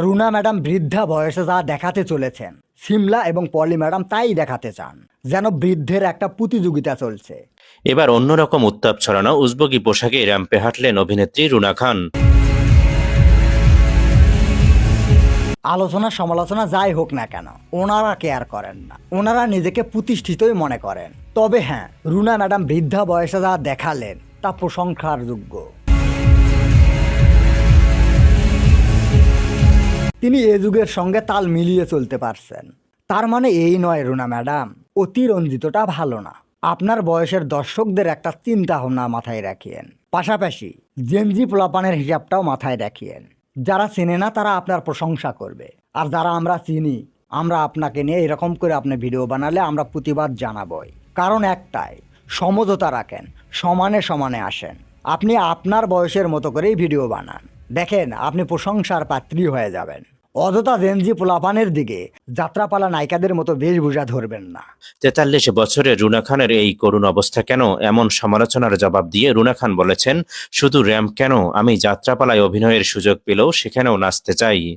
Runa madam বৃদ্ধা বয়সে যা দেখাতে চলেছেন সিমলা এবং পলি ম্যাডাম তাই দেখাতে চান যেন বৃদ্ধের একটা প্রতিযোগিতা চলছে। এবার অন্যরকম উত্তাপ ছড়ানো উজবকি পোশাকে র্যাম্পে হাঁটলেন অভিনেত্রী রুনা খান। আলোচনা সমালোচনা যাই হোক না কেন ওনারা কেয়ার করেন না ওনারা নিজেকে প্রতিষ্ঠিতই মনে করেন। তবে হ্যাঁ রুনা ম্যাডাম বৃদ্ধা বয়সে যা দেখালেন তা প্রশংসার যোগ্য। তিনি এ যুগের সঙ্গে তাল মিলিয়ে চলতে পারছেন। তার মানে এই নয় রুনা ম্যাডাম, অতিরঞ্জিতটা ভালো না। আপনার বয়সের দর্শকদের একটা চিন্তা ভাবনা মাথায় রাখিয়েন। পাশাপাশি জেনজি পোলাপানের হিসাবটাও মাথায় রাখিয়েন। যারা চেনে না তারা আপনার প্রশংসা করবে। আর যারা আমরা চিনি, আমরা আপনাকে নিয়ে এরকম করে আপনি ভিডিও বানালে আমরা প্রতিবাদ জানাবই। কারণ একটাই, সমঝোতা রাখেন, সমানে সমানে আসেন। আপনি আপনার বয়সের মতো করেই ভিডিও বানান। দেখেন, আপনি প্রশংসার পাত্রী হয়ে যাবেন। অযথা জেনজি পোলাপানের দিকে যাত্রাপালা নায়িকাদের মতো বেশভূষা ধরবেন না। তেতাল্লিশ বছরের রুনা খানের এই করুণ অবস্থা কেন? এমন সমালোচনার জবাব দিয়ে রুনা খান বলেছেন, শুধু র্যাম্প কেন? আমি যাত্রাপালায় অভিনয়ের সুযোগ পেলেও সেখানেও নাচতে চাই।